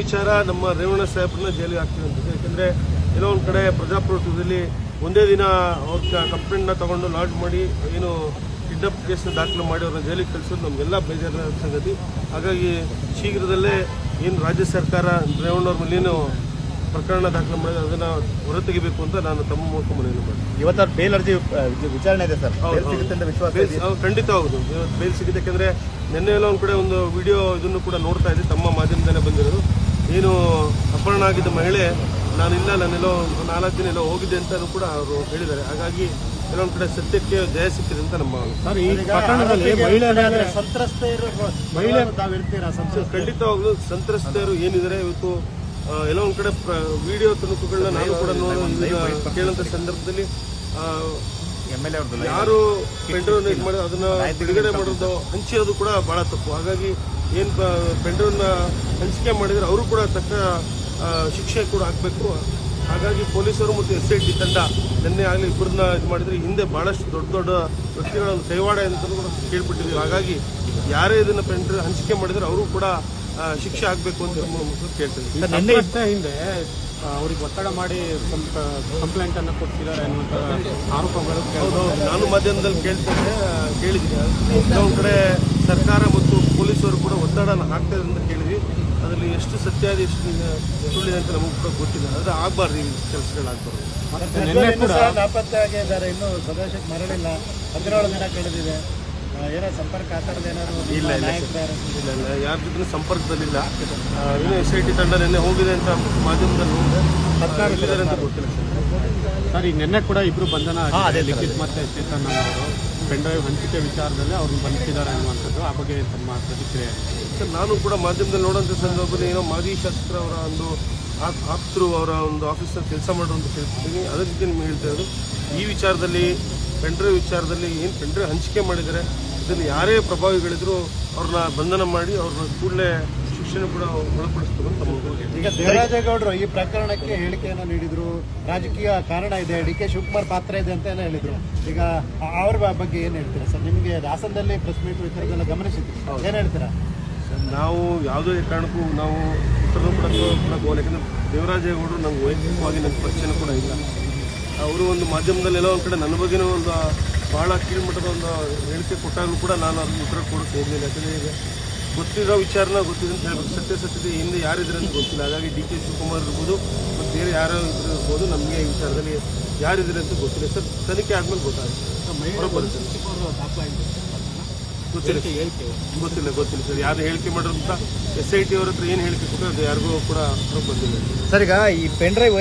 ವಿಚಾರ ನಮ್ಮ ರೇವಣ್ಣ ಸಾಹೇಬ್ರನ್ನ ಜೈಲಿಗೆ ಹಾಕ್ತೀವಿ ಅಂತ ಯಾಕಂದ್ರೆ ಏನೋ ಒಂದು ಕಡೆ ಪ್ರಜಾಪ್ರಭುತ್ವದಲ್ಲಿ ಒಂದೇ ದಿನ ಅವ್ರ ಕಂಪ್ಲೇಂಟ್ನ ತಗೊಂಡು ಲಾಡ್ ಮಾಡಿ ಏನು ಕಿಡ್ನಪ್ ಕೇಸ್ನ ದಾಖಲು ಮಾಡಿ ಅವ್ರನ್ನ ಜೈಲಿಗೆ ಕಳಿಸೋದು ನಮಗೆಲ್ಲ ಬೇಜಾರಿನ ಸಂಗತಿ. ಹಾಗಾಗಿ ಶೀಘ್ರದಲ್ಲೇ ಏನು ರಾಜ್ಯ ಸರ್ಕಾರ ರೇವಣ್ಣವ್ರ ಮೇಲೆ ಏನು ಪ್ರಕರಣ ದಾಖಲು ಮಾಡಿದ್ರೆ ಅದನ್ನು ಹೊರತೆಗಿಬೇಕು ಅಂತ ನಾನು ತಮ್ಮ ಮೂಲಕ ಮನವಿ ಮಾಡ್ತೀನಿ. ಇವತ್ತು ಅವ್ರ ಬೇಲ್ ಅರ್ಜಿ ವಿಚಾರಣೆ ಇದೆ ಸರ್. ವಿಶ್ವಾಸ? ಖಂಡಿತ ಹೌದು. ಇವತ್ತು ಬೇಲ್ ಸಿಗುತ್ತೆ. ಯಾಕೆಂದರೆ ನಿನ್ನೆ ಎಲ್ಲ ಒಂದು ಕಡೆ ಒಂದು ವಿಡಿಯೋ ಇದನ್ನು ಕೂಡ ನೋಡ್ತಾ ಇದ್ದೀವಿ ತಮ್ಮ ಮಾಧ್ಯಮದಲ್ಲೇ ಬಂದಿರೋದು. ಏನು ಅಪಹರಣ ಆಗಿದ್ದ ಮಹಿಳೆ ನಾನಿಲ್ಲ ನಾನೆಲ್ಲೋ ಒಂದು ನಾಲ್ಕು ದಿನ ಎಲ್ಲೋ ಹೋಗಿದ್ದೆ ಅಂತ ಕೂಡ ಅವರು ಹೇಳಿದ್ದಾರೆ. ಹಾಗಾಗಿ ಕೆಲವೊಂದು ಕಡೆ ಸತ್ಯಕ್ಕೆ ಜಯ ಸಿಕ್ಕಿದೆ ಅಂತ ನಮ್ಮ ಖಂಡಿತವಾಗ್ಲು ಸರ್ ಈ ಪ್ರಕರಣದಲ್ಲಿ ಮಹಿಳೆ ಸಂತ್ರಸ್ತೆಯರು ಮಹಿಳೆ ಖಂಡಿತವಾಗ್ಲೂ ಸಂತ್ರಸ್ತೆಯರು ಏನಿದ್ದಾರೆ ಇವತ್ತು ಆ, ಎಲ್ಲೋ ಒಂದ್ ಕಡೆ ವಿಡಿಯೋ ತುಣುಕುಗಳನ್ನ ನಾನು ಕೂಡ ನೋಡಿ ಕೇಳಂತ ಸಂದರ್ಭದಲ್ಲಿ ಯಾರು ಮಾಡಿ ಅದನ್ನ ಬಿಡುಗಡೆ ಮಾಡೋದು ಹಂಚಿರೋದು ಕೂಡ ಬಹಳ ತಪ್ಪು. ಹಾಗಾಗಿ ಏನ್ ಪೆಂಡ್ರನ್ನ ಹಂಚಿಕೆ ಮಾಡಿದರೆ ಅವರು ಕೂಡ ತಕ್ಕ ಶಿಕ್ಷೆ ಕೂಡ ಆಗಬೇಕು ಹಾಗಾಗಿ ಪೊಲೀಸರು ಮತ್ತು ಎಸ್ ಐ ಟಿ ತಂಡ ನಿನ್ನೆ ಆಗಲಿ ಇಬ್ಬರನ್ನ ಇದು ಮಾಡಿದರೆ ಹಿಂದೆ ಭಾಳಷ್ಟು ದೊಡ್ಡ ದೊಡ್ಡ ವ್ಯಕ್ತಿಗಳ ಒಂದು ಕೈವಾಡ ಅಂತ ಕೂಡ ಕೇಳ್ಬಿಟ್ಟಿದ್ದೀವಿ ಹಾಗಾಗಿ ಯಾರೇ ಇದನ್ನು ಪೆಂಡ್ರ ಹಂಚಿಕೆ ಮಾಡಿದರೆ ಅವರು ಕೂಡ ಶಿಕ್ಷೆ ಆಗಬೇಕು ಅಂತ ನಮ್ಮ ನಿನ್ನೆ ಕೇಳ್ತೀವಿ ಸಂತ್ರಸ್ತೆ ಹಿಂದೆ ಅವ್ರಿಗೆ ಒತ್ತಡ ಮಾಡಿ ಕಂಪ್ಲೇಂಟ್ ಅನ್ನ ಕೊಡ್ತಿದ್ದಾರೆ ಅನ್ನುವಂಥ ಆರೋಪಗಳು ಹೌದು ನಾನು ಮಾಧ್ಯಮದಲ್ಲಿ ಕೇಳ್ತೇನೆ ಕೇಳಿದ್ದೀನಿ. ಕೆಲವು ಕಡೆ ಸರ್ಕಾರ ಮತ್ತು ಪೊಲೀಸರು ಕೂಡ ಅಂತ ಕೇಳಿದ್ವಿ. ಅದರಲ್ಲಿ ಎಷ್ಟು ಸತ್ಯ ಇದೆ ಎಷ್ಟು ಸುಳ್ಳಿದೆ ಅಂತ ನಮಗೆ ಕೂಡ ಗೊತ್ತಿಲ್ಲ. ಆದರೆ ಆಗಬಾರ್ದು ಈ ಕೆಲಸಗಳಾಗ್ಬಾರ್ದು. ನಿನ್ನೆ ಕೂಡ ನಾಪತ್ತೆ ಆಗಿದ್ದಾರೆ ಇನ್ನು ಸ್ವದೇಶಕ್ಕೆ ಮರಳಿಲ್ಲ. ಹದಿನೇಳು ದಿನ ಕಳೆದಿದೆ. ಏನೋ ಸಂಪರ್ಕ ಆ ಥರದ್ದು ಏನಾದ್ರು ಇಲ್ಲ, ಇಲ್ಲ, ಇಲ್ಲ ಇಲ್ಲ ಯಾರ ಜೊತೆ ಸಂಪರ್ಕದಲ್ಲಿಲ್ಲ. ಇನ್ನೂ ಎಸ್ ಐ ಟಿ ತಂಡ ನಿನ್ನೆ ಹೋಗಿದೆ ಅಂತ ಮಾಧ್ಯಮದಲ್ಲಿ ಹೋಗಿದೆ. ಎಲ್ಲಿದ್ದಾರೆ ಅಂತ ಗೊತ್ತಿಲ್ಲ ಸರ್. ಸರ್ ಈಗ ನಿನ್ನೆ ಕೂಡ ಇಬ್ರು ಬಂಧನ ಹಾ, ಅದೇ ಲಿಖಿತ್ ಮತ್ತೆ ಚೇತನ್ ಅವರು. ಪೆಂಡ್ರೈವ್ ಹಂಚಿಕೆ ವಿಚಾರದಲ್ಲಿ ಅವ್ರನ್ನ ಬಂಧಿಸಿದ್ದಾರೆ ಅನ್ನುವಂಥದ್ದು ಆ ಬಗ್ಗೆ ತಮ್ಮ ಪ್ರತಿಕ್ರಿಯೆ. ಸರ್ ನಾನು ಕೂಡ ಮಾಧ್ಯಮದಲ್ಲಿ ನೋಡೋಂಥ ಸಂದರ್ಭದಲ್ಲಿ ಏನೋ ಮಾಜಿ ಶಾಸಕರ ಅವರ ಒಂದು ಆಪ್- ಆಪ್ತರು ಅವರ ಒಂದು ಆಫೀಸಲ್ಲಿ ಕೆಲಸ ಮಾಡುವಂತ ಕೇಳ್ತಿದ್ದೀನಿ. ರೀತಿ ನಿಮ್ಗೆ ಹೇಳ್ತಾ ಇರೋದು ಈ ವಿಚಾರದಲ್ಲಿ ಪೆಂಡ್ರೆ ವಿಚಾರದಲ್ಲಿ ಏನು ಪೆಂಡ್ರೆ ಹಂಚಿಕೆ ಮಾಡಿದರೆ ಇದನ್ನು ಯಾರೇ ಪ್ರಭಾವಿಗಳಿದ್ರು ಅವ್ರನ್ನ ಬಂಧನ ಮಾಡಿ ಅವ್ರನ್ನ ಕೂಡಲೇ ಶಿಕ್ಷಣ ಕೂಡ ಒಳಪಡಿಸ್ತಾರೆ ಅಂತ ಈಗ ದೇವರಾಜೇಗೌಡರು ಈ ಪ್ರಕರಣಕ್ಕೆ ಹೇಳಿಕೆಯನ್ನು ನೀಡಿದ್ರು. ರಾಜಕೀಯ ಕಾರಣ ಇದೆ. ಡಿ ಕೆ ಶಿವಕುಮಾರ್ ಪಾತ್ರ ಇದೆ ಅಂತ ಏನೋ ಹೇಳಿದ್ರು. ಈಗ ಅವ್ರ ಬಗ್ಗೆ ಏನು ಹೇಳ್ತೀರಾ ಸರ್? ನಿಮಗೆ ಹಾಸನದಲ್ಲಿ ಪ್ರೆಸ್ ಮೀಟ್ ವಿಚಾರದೆಲ್ಲ ಗಮನಿಸಿದ್ರು. ಏನು ಹೇಳ್ತೀರಾ? ನಾವು ಯಾವುದೇ ಕಾರಣಕ್ಕೂ ನಾವು ಉತ್ತರ ಕೂಡ ಕೂಡ ಹೋಗಲ್ಲ ಯಾಕಂದ್ರೆ ದೇವರಾಜೇಗೌಡರು ನಂಗೆ ವೈಯಕ್ತಿಕವಾಗಿ ನನ್ನ ಪರಿಚಯನೂ ಕೂಡ ಇಲ್ಲ. ಅವರು ಒಂದು ಮಾಧ್ಯಮದಲ್ಲಿ ಎಲ್ಲೋ ಒಂದು ಕಡೆ ನನ್ನ ಬಗ್ಗೆನೂ ಒಂದು ಭಾಳ ಕೀಳ್ಮಟ್ಟದ ಒಂದು ಹೇಳಿಕೆ ಕೊಟ್ಟಾಗಲೂ ಕೂಡ ನಾನು ಅದನ್ನು ಉತ್ತರ ಕೊಡೋಕೆ ಹೋಗಲಿಲ್ಲ. ಯಾಕಂದರೆ ಈಗ ಗೊತ್ತಿರೋ ವಿಚಾರನ ಗೊತ್ತಿದೆ ಅಂತ ಹೇಳ್ಬೇಕು. ಸತ್ಯಾಸತ್ಯತೆ ಹಿಂದೆ ಯಾರಿದ್ರೆ ಅಂತ ಗೊತ್ತಿಲ್ಲ. ಹಾಗಾಗಿ ಡಿ ಕೆ ಶಿವಕುಮಾರ್ ಇರ್ಬೋದು ಮತ್ತು ಬೇರೆ ಯಾರೋ ಇದ್ರು ಇರ್ಬೋದು ನಮಗೆ ಈ ವಿಚಾರದಲ್ಲಿ ಯಾರಿದ್ರೆ ಅಂತ ಗೊತ್ತಿಲ್ಲ. ಸರ್ ತನಿಖೆ ಆದಮೇಲೆ ಗೊತ್ತಾಗುತ್ತೆ. ಗೊತ್ತಿಲ್ಲ. ಗೊತ್ತಿಲ್ಲ ಗೊತ್ತಿಲ್ಲ ಸರ್. ಯಾರು ಹೇಳಿಕೆ ಮಾಡಿರೋಂಥ ಎಸ್ ಐ ಟಿ ಅವ್ರ ಹತ್ರ ಏನು ಹೇಳಿಕೆ ಕೊಟ್ಟರೆ ಅದು ಯಾರಿಗೂ ಕೂಡ ಗೊತ್ತಿಲ್ಲ ಬಂದಿಲ್ಲ. ಸರ್ ಈಗ ಈ ಪೆನ್ ಡ್ರೈವ್